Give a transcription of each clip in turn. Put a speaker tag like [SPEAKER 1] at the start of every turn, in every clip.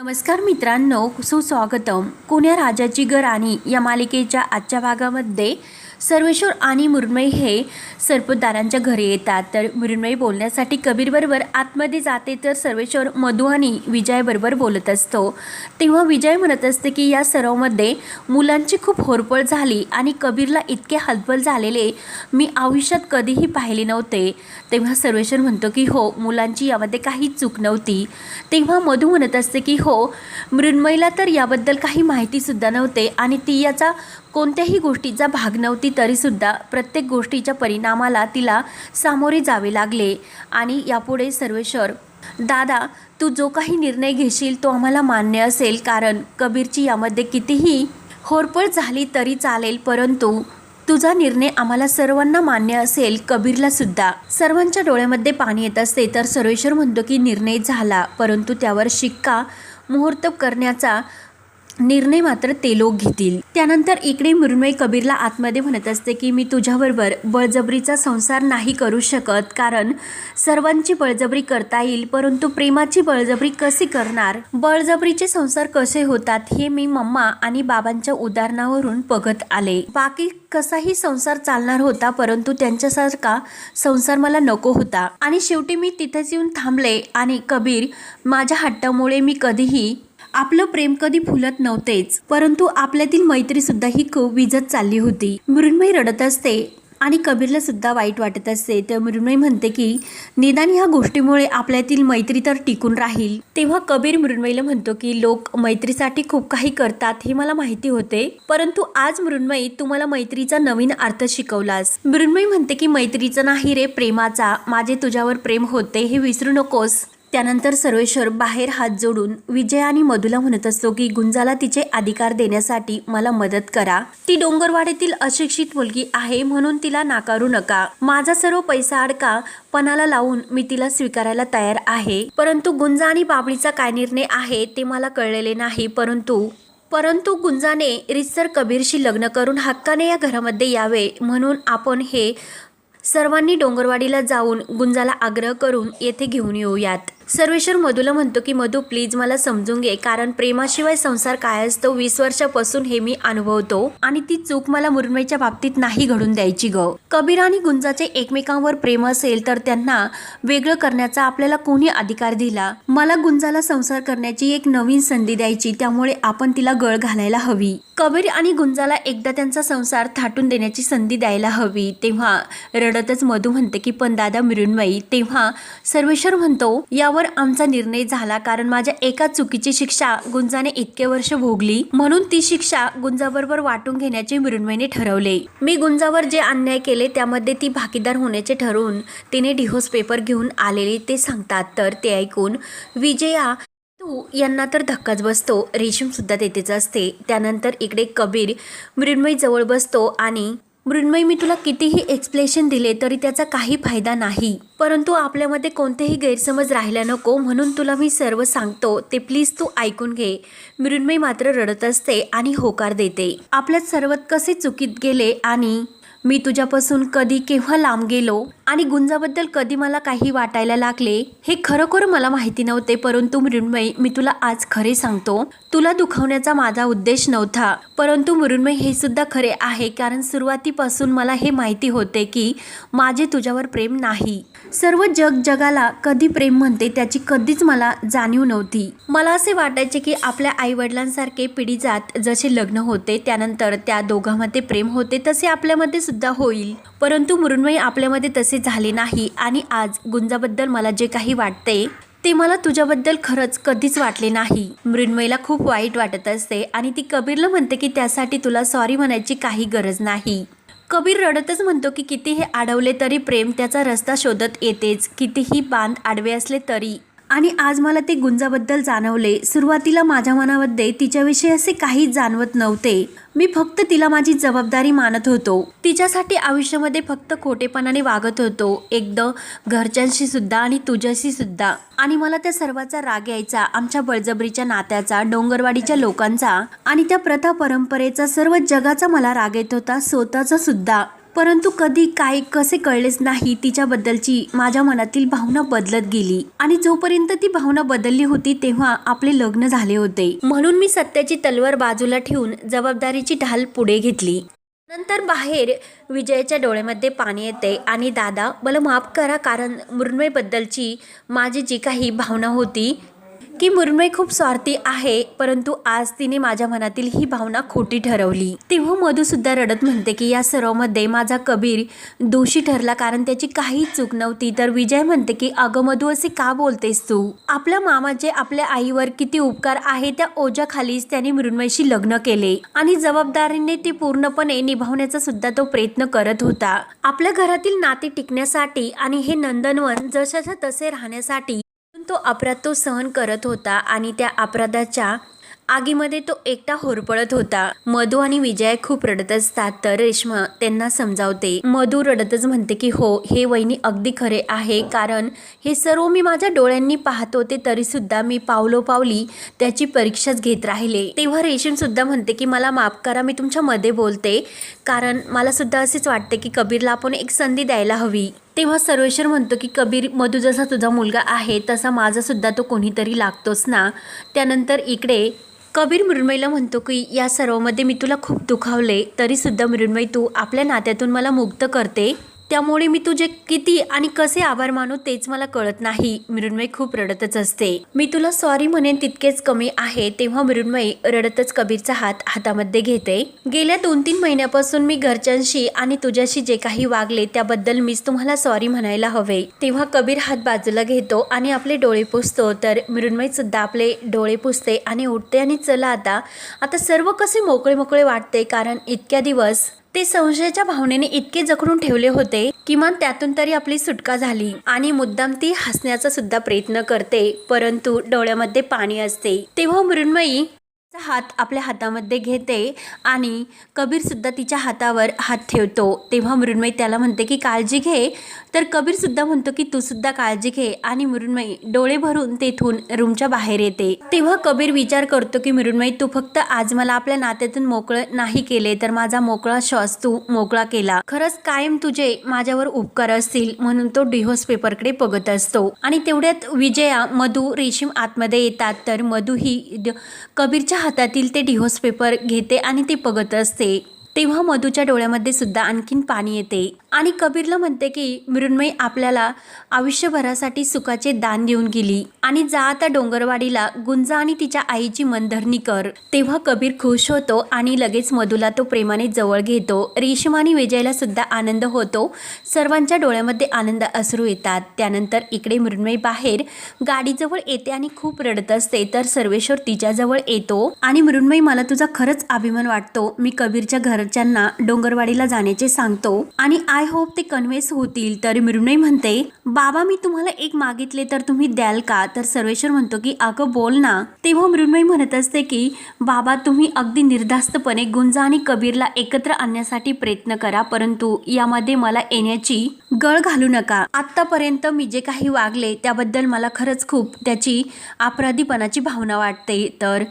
[SPEAKER 1] नमस्कार मित्रांनो सुस्वागतम. कुण्या राजाची गराणी या मालिकेच्या आजच्या भागामध्ये सर्वेश्वर आणि मृण्मयी हे सर्पदारांच्या घरी येतात. तर मृण्मयी बोलण्यासाठी कबीरबरोबर आतमध्ये जाते तर सर्वेश्वर मधू आणि विजयबरोबर बोलत असतो. तेव्हा विजय म्हणत असते की या सर्वमध्ये मुलांची खूप होरपळ झाली आणि कबीरला इतके हलबल झालेले मी आयुष्यात कधीही पाहिले नव्हते. तेव्हा सर्वेश्वर म्हणतो की हो मुलांची यामध्ये काही चूक नव्हती. तेव्हा मधू म्हणत असते की हो मृण्मयीला तर याबद्दल काही माहितीसुद्धा नव्हते आणि ती याचा कोणत्याही गोष्टीचा भाग नव्हती तरीसुद्धा प्रत्येक गोष्टीच्या परिणामाला तिला सामोरे जावे लागले. आणि यापुढे सर्वेश्वर दादा तू जो काही निर्णय घेशील तो आम्हाला मान्य असेल कारण कबीरची यामध्ये कितीही होरपळ झाली तरी चालेल परंतु तुझा निर्णय आम्हाला सर्वांना मान्य असेल कबीरला सुद्धा. सर्वांच्या डोळ्यामध्ये पाणी येत असते तर सर्वेश्वर म्हणतो की निर्णय झाला परंतु त्यावर शिक्का मुहूर्त करण्याचा निर्णय मात्र ते लोक घेतील. त्यानंतर इकडे मृण्मय कबीरला आतमध्ये म्हणत असते की मी तुझ्याबरोबर बळजबरीचा संसार नाही करू शकत कारण सर्वांची बळजबरी करता येईल परंतु प्रेमाची बळजबरी कशी करणार? बळजबरीचे संसार कसे होतात हे मी मम्मा आणि बाबांच्या उदाहरणावरून बघत आले. बाकी कसाही संसार चालणार होता परंतु त्यांच्यासारखा संसार मला नको होता. आणि शेवटी मी तिथेच येऊन थांबले आणि कबीर माझ्या हट्टामुळे मी कधीही आपलं प्रेम कधी फुलत नव्हतेच परंतु आपल्यातील मैत्री सुद्धा ही खूप विजत चालली होती. मृण्मयी रडत असते आणि कबीरला सुद्धा वाईट वाटत असते. तर मृण्मयी म्हणते की निदान ह्या गोष्टीमुळे आपल्यातील मैत्री तर टिकून राहील. तेव्हा कबीर मृण्मयीला म्हणतो की लोक मैत्रीसाठी खूप काही करतात हे मला माहिती होते परंतु आज मृण्मयी तुम्हाला मैत्रीचा नवीन अर्थ शिकवलास. मृण्मयी म्हणते की मैत्रीचा नाही रे प्रेमाचा माझे तुझ्यावर प्रेम होते हे विसरू नकोस. त्यानंतर सर्वेश्वर बाहेर हात जोडून विजय आणि मधुला म्हणत असतो की गुंजाला तिचे अधिकार देण्यासाठी मला मदत करा. ती डोंगरवाड्यातील अशिक्षित मुलगी आहे म्हणून तिला नाकारू नका. माझा सर्व पैसा अडका पणाला लावून मी तिला स्वीकारायला तयार आहे. परंतु गुंजा आणि बाबळीचा काय निर्णय आहे ते मला कळलेले नाही. परंतु परंतु गुंजाने रितसर कबीरशी लग्न करून हक्काने या घरामध्ये यावे म्हणून आपण हे सर्वांनी डोंगरवाडीला जाऊन गुंजाला आग्रह करून येथे घेऊन येऊयात. सर्वेश्वर मधूला म्हणतो की मधू प्लीज मला समजून घे कारण प्रेमाशिवाय संसार काय असतो? वीस वर्षापासून हे मी अनुभवतो आणि ती चूक मला मुरमईच्या बाबतीत नाही घडून द्यायची ग. कबीर आणि गुंजाचे एकमेकांवर प्रेम असेल तर त्यांना वेगळं करण्याचा आपल्याला कोणी अधिकार दिला? मला गुंजाला संसार करण्याची एक नवीन संधी द्यायची त्यामुळे आपण तिला गळ घालायला हवी. कबीर आणि गुंजाला एकदा त्यांचा संसार थाटून देण्याची संधी द्यायला हवी. तेव्हा रडतच मधू म्हणते की पण दादा मृण्मयी. तेव्हा सर्वेश्वर म्हणतो यावर आमचा निर्णय झाला. कारण माझ्या एका चुकीची शिक्षा गुंजाने इतके वर्ष भोगली. म्हणून ती शिक्षा गुंजाबरोबर वाटून घेण्याचे मृण्मयीने ठरवले. मी गुंजावर जे अन्याय केले त्यामध्ये ती भागीदार होण्याचे ठरवून तिने डिहोस पेपर घेऊन आलेले ते सांगतात. तर ते ऐकून विजया तू यांना तर धक्काच बसतो. रेशीम सुद्धा तेथेच असते. त्यानंतर इकडे कबीर मृण्मयी जवळ बसतो आणि मृण्मयी मी तुला कितीही एक्सप्लेशन दिले तरी त्याचा काही फायदा नाही. परंतु आपल्यामध्ये कोणतेही गैरसमज राहिला नको म्हणून तुला मी सर्व सांगतो ते प्लीज तू ऐकून घे. मृण्मयी मात्र रडत असते आणि होकार देते. आपल्यात सर्वात कसे चुकीत गेले आणि मी तुझ्यापासून कधी केव्हा लांब गेलो? आणि गुंजाबद्दल कधी मला काही वाटायला लागले हे खरोखर मला माहिती नव्हते परंतु मृण्मयी मी तुला आज खरे सांगतो. तुला दुखावण्याचा माझा उद्देश नव्हता परंतु मृण्मयी हे सुद्धा खरे आहे कारण सुरुवातीपासून मला हे माहिती होते की माझे तुझ्यावर प्रेम नाही. सर्व जग जगाला कधी प्रेम म्हणते त्याची कधीच मला जाणीव नव्हती. मला असे वाटायचे की आपल्या आई वडिलांसारखे पिढीजात जसे लग्न होते त्यानंतर त्या दोघांमध्ये प्रेम होते तसे आपल्यामध्ये सुद्धा होईल. परंतु मृण्मयी आपल्यामध्ये तसे झाले नाही आणि आज गुंजाबद्दल मला जे काही वाटते ते मला तुझ्याबद्दल खरंच कधीच वाटले नाही. मृण्मयीला खूप वाईट वाटत असते आणि ती कबीरला म्हणते की त्यासाठी तुला सॉरी म्हणायची काही गरज नाही. कबीर रडतच म्हणतो की किती हे अडवले तरी प्रेम त्याचा रस्ता शोधत येतेच. कितीही बांध आडवे असले तरी आणि आज मला ते गुंजाबद्दल जाणवले. सुरुवातीला माझ्या मनामध्ये तिच्याविषयी असे काहीच जाणवत नव्हते. मी फक्त तिला माझी जबाबदारी मानत होतो. तिच्यासाठी आयुष्यामध्ये फक्त खोटेपणाने वागत होतो. एकदम घरच्यांशी सुद्धा आणि तुझ्याशी सुद्धा. आणि मला त्या सर्वाचा राग यायचा आमच्या बळजबरीच्या नात्याचा डोंगरवाडीच्या लोकांचा आणि त्या प्रथा परंपरेचा सर्व जगाचा मला राग येत होता स्वतःचा सुद्धा. परंतु कधी काय कसे कळलेच नाही. तिच्याबद्दलची माझ्या मनातील भावना बदलत गेली. आणि जोपर्यंत ती भावना बदलली होती तेव्हा आपले लग्न झाले होते. म्हणून मी सत्याची तलवार बाजूला ठेवून जबाबदारीची ढाल पुढे घेतली. नंतर बाहेर विजयाच्या डोळ्यामध्ये पाणी येते आणि दादा मला माफ करा कारण मृण्मयबद्दलची माझी जी काही भावना होती की मुरमई खूप स्वार्थी आहे परंतु आज तिने माझ्या मनातील ही भावना खोटी ठरवली. तेव्हा मधू सुद्धा रडत म्हणते की या सर्वमध्ये माझा कबीर दोषी ठरला कारण त्याची काही चूक नव्हती. तर विजय म्हणते की अगं मधू असे का बोलतेस तू? आपल्या मामाचे आपल्या आईवर किती उपकार आहे त्या ओझ्याखालीच त्याने मृण्मयशी लग्न केले. आणि जबाबदारीने ती पूर्णपणे निभावण्याचा सुद्धा तो प्रयत्न करत होता. आपल्या घरातील नाते टिकण्यासाठी आणि हे नंदनवन जशाच्या तसे राहण्यासाठी तो अपराध तो सहन करत होता आणि त्या अपराधाच्या आगीमध्ये तो एकटा होरपळत होता. मधू आणि विजय खूप रडत असतात तर रेश्मा त्यांना समजावते. मधू रडतच म्हणते की हो हे वहिनी अगदी खरे आहे कारण हे सर्व मी माझ्या डोळ्यांनी पाहत होते तरी सुद्धा मी पावलोपावली त्याची परीक्षाच घेत राहिले. तेव्हा रेशीम सुद्धा म्हणते की मला माफ करा मी तुमच्या मध्ये बोलते कारण मला सुद्धा असेच वाटते की कबीरला आपण एक संधी द्यायला हवी. तेव्हा सर्वेश्वर म्हणतो की कबीर मधू जसा तुझा मुलगा आहे तसा माझासुद्धा तो कोणीतरी लागतोच ना. त्यानंतर इकडे कबीर मृण्मयीला म्हणतो की या सर्वामध्ये मी तुला खूप दुखावले तरीसुद्धा मृण्मयी तू आपल्या नात्यातून मला मुक्त करते. त्यामुळे मी तुझे किती आणि कसे आभार मानू तेच मला कळत नाही. मृण्मयी खूप रडतच असते. मी तुला सॉरी म्हणेन तितकेच कमी आहे तेव्हा मृण्मयी रडतच कबीरचा हात हातामध्ये घेते. गेल्या दोन तीन महिन्यापासून मी घरच्यांशी आणि तुझ्याशी जे काही वागले त्याबद्दल मीच तुम्हाला सॉरी म्हणायला हवे. तेव्हा कबीर हात बाजूला घेतो आणि आपले डोळे पुसतो. तर मृण्मयी सुद्धा आपले डोळे पुसते आणि उठते आणि चला आता. आता सर्व कसे मोकळे मोकळे वाटते कारण इतक्या दिवस ते संशयाच्या भावनेने इतके जखडून ठेवले होते किमान त्यातून तरी आपली सुटका झाली आणि मुद्दाम ती हसण्याचा सुद्धा प्रयत्न करते. परंतु डोळ्यामध्ये पाणी असते. तेव्हा मृण्मयी हात आपल्या हातामध्ये घेते आणि कबीरसुद्धा तिच्या हातावर हात ठेवतो. तेव्हा मृण्मयी त्याला म्हणते की काळजी घे. तर कबीरसुद्धा म्हणतो की तू सुद्धा काळजी घे. आणि मृण्मयी डोळे भरून तेथून रूमच्या बाहेर येते. तेव्हा कबीर विचार करतो की मृण्मयी तू फक्त आज मला आपल्या नात्यातून मोकळं नाही केले तर माझा मोकळा श्वास तू मोकळा केला. खरंच कायम तुझे माझ्यावर उपकार असतील म्हणून तो डिहोस पेपरकडे बघत असतो. आणि तेवढ्यात विजया मधू रेशीम आतमध्ये येतात. तर मधू ही कबीरच्या हातातील ते डिहोस पेपर घेते आणि ते बघत असते. तेव्हा मधूच्या डोळ्यामध्ये सुद्धा आणखीन पाणी येते. आणि कबीरला म्हणते की मृण्मयी आपल्याला आयुष्यभरासाठी सुखाचे दान देऊन गेली आणि जा आता डोंगरवाडीला गुंजा आणि तिच्या आईची मनधरणी कर. तेव्हा कबीर खुश होतो आणि लगेच मधुला तो प्रेमाने जवळ घेतो. रेशमा आणि विजयला सुद्धा आनंद होतो. सर्वांच्या डोळ्यामध्ये आनंद असरू येतात. त्यानंतर इकडे मृण्मयी बाहेर गाडीजवळ येते आणि खूप रडत असते. तर सर्वेश्वर तिच्याजवळ येतो. आणि मृण्मयी मला तुझा खरंच अभिमान वाटतो. मी कबीरच्या घरच्यांना डोंगरवाडीला जाण्याचे सांगतो. आणि आय होप ते कन्व्हेन्स होतील. तर मृण्मयी म्हणते बाबा मी तुम्हाला एक मागितले तर तुम्ही द्याल का? तर सर्वेश्वर म्हणतो की अगं बोल ना. तेव्हा मृण्मयी म्हणत असते की बाबा तुम्ही अगदी निर्धास्तपणे गुंजा आणि कबीरला एकत्र आणण्यासाठी प्रयत्न करा परंतु यामध्ये मला येण्याची गळ घालू नका. आत्तापर्यंत मी जे काही वागले त्याबद्दल मला खरंच खूप त्याची अपराधीपणाची भावना वाटते. तर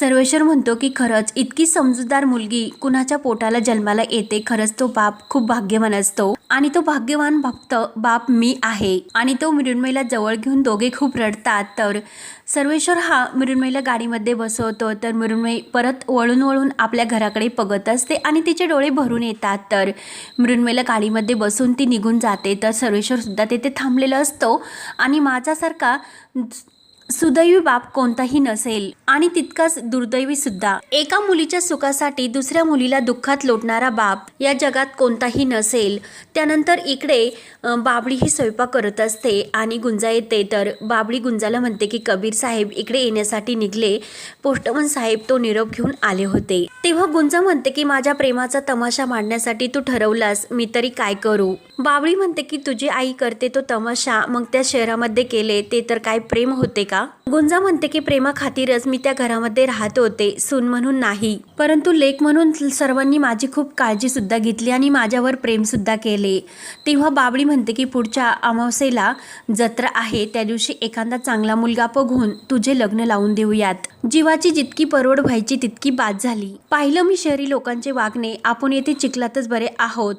[SPEAKER 1] सर्वेश्वर म्हणतो की खरंच इतकी समजूतदार मुलगी कुणाच्या पोटाला जन्माला येते खरंच तो बाप खूप भाग्यवान असतो. आणि तो भाग्यवान भक्त बाप मी आहे. आणि तो मृण्मयीला जवळ घेऊन दोघे खूप रडतात. तर सर्वेश्वर हा मृण्मयीला गाडीमध्ये बसवतो. तर मृण्मयी परत वळून वळून आपल्या घराकडे बघत असते आणि तिचे डोळे भरून येतात. तर मृण्मयीला गाडीमध्ये बसून ती निघून जाते. तर सर्वेश्वरसुद्धा तिथे तेथे थांबलेला असतो. आणि माझ्यासारखा सुदैवी बाप कोणताही नसेल आणि तितकाच दुर्दैवी सुद्धा. एका मुलीच्या सुखासाठी दुसऱ्या मुलीला दुःखात लोटणारा बाप या जगात कोणताही नसेल. त्यानंतर इकडे बाबळी बाबडी ही स्वयंपाक करत असते आणि गुंजा येते. तर बाबडी गुंजाला म्हणते की कबीर साहेब इकडे येण्यासाठी निघले. पोस्टमन साहेब तो निरोप घेऊन आले होते. तेव्हा गुंजा म्हणते की माझ्या प्रेमाचा तमाशा मांडण्यासाठी तू ठरवलास. मी तरी काय करू? बाबडी म्हणते की तुझी आई करते तो तमाशा. मग त्या शहरामध्ये केले ते तर काय प्रेम होते का? गुंजा म्हणते की प्रेमा खातीरच मी त्या घरामध्ये राहत होते सून म्हणून नाही. परंतु लेख म्हणून सर्वांनी माझी खूप काळजी सुद्धा घेतली आणि माझ्यावर प्रेम सुद्धा केले. तेव्हा बाबडी म्हणते की पुढच्या अमावस्येला जत्रा आहे त्या दिवशी एखादा चांगला मुलगा बघून तुझे लग्न लावून देऊयात. जीवाची जितकी परवड व्हायची तितकी बाद झाली. पाहिलं मी शहरी लोकांचे वागणे आपण येथे चिखलातच बरे आहोत.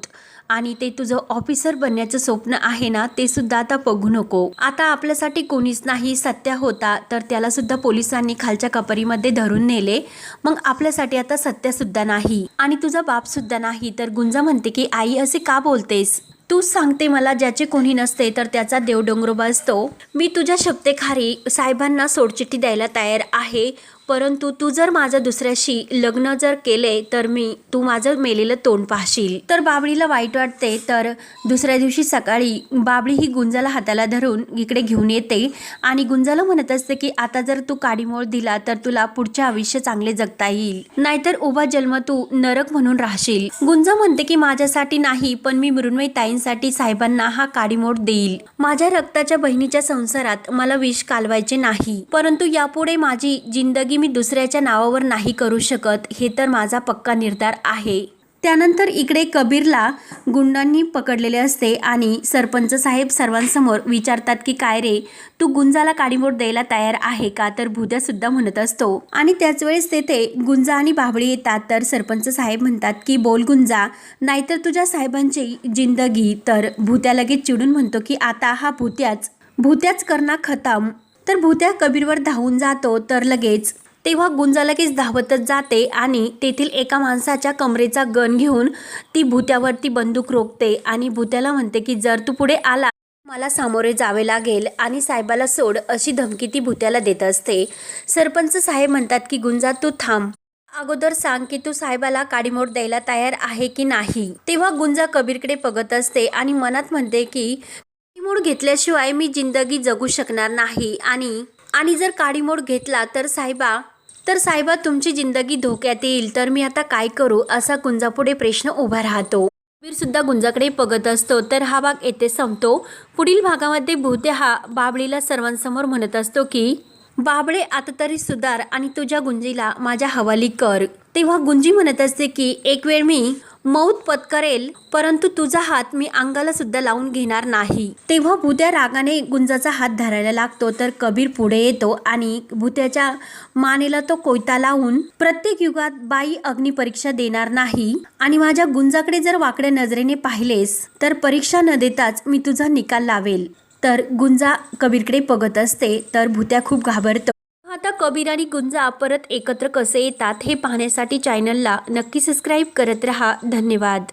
[SPEAKER 1] आणि ते तुझं ऑफिसर बनण्याचं स्वप्न आहे ना ते सुद्धा आता बघू नको. आता आपल्यासाठी कोणीच नाही सत्या होता तर त्याला सुद्धा पोलिसांनी खालच्या कपरीमध्ये धरून नेले. मग आपल्यासाठी आता सत्या सुद्धा नाही. आणि तुझा बाप सुद्धा नाही तर गुंजा म्हणते की आई असे का बोलतेस? तूच सांगते मला ज्याचे कोणी नसते तर त्याचा देव डोंगरोबा असतो. मी तुझ्या शब्देखारी साहेबांना सोडचिठ्ठी द्यायला तयार आहे. परंतु तू जर माझं दुसऱ्याशी लग्न जर केले तर मी तू माझं मेलेलं तोंड पाहशील. तर बाबळीला वाईट वाटते तर दुसऱ्या दिवशी सकाळी बाबळी ही गुंजाला हाताला धरून इकडे घेऊन येते आणि गुंजाला म्हणत असते की आता जर तू काडीमोड दिला तर तुला पुढचे आयुष्य चांगले जगता येईल. नाहीतर उभा जन्म तू नरक म्हणून राहशील. गुंजा म्हणते की माझ्यासाठी नाही पण मी मृण्मयी ताईंसाठी साहेबांना हा काडीमोड देईल. माझ्या रक्ताच्या बहिणीच्या संसारात मला विष कालवायचे नाही. परंतु यापुढे माझी जिंदगी मी दुसऱ्याच्या नावावर नाही करू शकत हे तर माझा पक्का निर्धार आहे. त्यानंतर इकडे कबीरला गुंडांनी पकडलेले असते आणि सरपंच साहेब सर्वांसमोर विचारतात की काय रे तू गुंजाला काडीमोड द्यायला तयार आहे का? तर भुद्यासुद्धा म्हणत असतो. आणि त्याच वेळेस तेथे गुंजा आणि बाबळी येतात. तर सरपंच साहेब म्हणतात की बोल गुंजा नाहीतर तुझ्या साहेबांची जिंदगी. तर भुत्या लगेच चिडून म्हणतो की आता हा भुत्याच भुत्याच करणा खतम. तर भुत्या कबीरवर धावून जातो. तर लगेच तेव्हा गुंजा लगेच धावतच जाते आणि तेथील एका माणसाच्या कमरेचा गन घेऊन ती भूत्यावरती बंदूक रोखते आणि भूत्याला म्हणते की जर तू पुढे आला मला सामोरे जावे लागेल आणि साहेबाला सोड अशी धमकी ती भूत्याला देत असते. सरपंच साहेब म्हणतात की गुंजा तू थांब. अगोदर सांग की तू साहेबाला काडीमोड द्यायला तयार आहे की नाही? तेव्हा गुंजा कबीरकडे बघत असते आणि मनात म्हणते की काडीमोड घेतल्याशिवाय मी जिंदगी जगू शकणार नाही आणि आणि जर काडीमोड घेतला तर साहेबा तर साहेबा तुमची जिंदगी धोक्यात येईल तर मी आता काय करू असा गुंजापुढे प्रश्न उभा राहतो. कबीर सुद्धा गुंजाकडे बघत असतो तर हा भाग येथे संपतो. पुढील भागामध्ये भूते हा बाबळीला सर्वांसमोर म्हणत असतो की बाबळे आता तरी सुधार आणि तुझ्या गुंजीला माझ्या हवाली कर. तेव्हा गुंजी म्हणत असते की एक वेळ मी मौत पत्करेल परंतु तुझा हात मी अंगाला सुद्धा लावून घेणार नाही. तेव्हा भुत्या रागाने गुंजाचा हात धरायला लागतो तर कबीर पुढे येतो आणि भुत्याच्या मानेला तो कोयता लावून प्रत्येक युगात बाई अग्निपरीक्षा देणार नाही. आणि माझ्या गुंजाकडे जर वाकड्या नजरेने पाहिलेस तर परीक्षा न देताच मी तुझा निकाल लावेल. तर गुंजा कबीरकडे बघत असते तर भुत्या खूप घाबरतो. कबीर आणि गुंजा परत एकत्र कसे येतात हे पाहण्यासाठी चॅनलला नक्की सबस्क्राईब करत रहा. धन्यवाद.